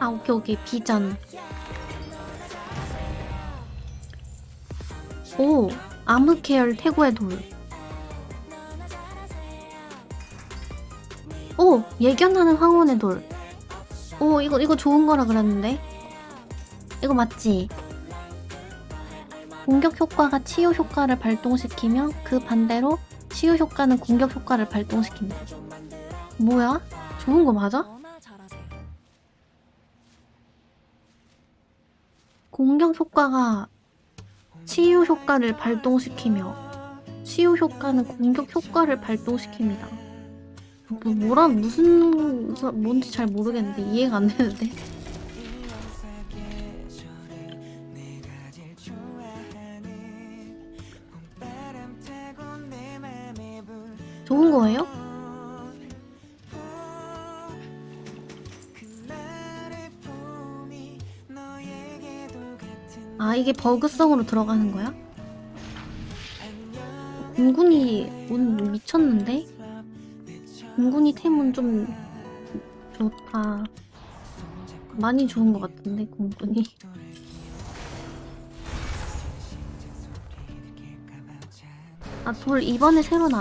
아 오케이 오케이 비전 오 아무케열 태고의 돌 오! 예견하는 황혼의 돌. 오, 이거, 이거 좋은 거라 그랬는데? 이거 맞지? 공격 효과가 치유 효과를 발동시키며 그 반대로 치유 효과는 공격 효과를 발동시킨다. 뭐야? 좋은 거 맞아? 공격 효과가 치유 효과를 발동시키며 치유 효과는 공격 효과를 발동시킵니다. 뭐, 뭐라 무슨 소- 뭔지 잘 모르겠는데 이해가 안 되는데. 좋은 거예요? 아 이게 버그성으로 들어가는 거야? 공군이 오늘 미쳤는데? 공군이 템은 좀 좋다. 많이 좋은 것 같은데 공군이. 아 돌 이번에 새로 나왔어.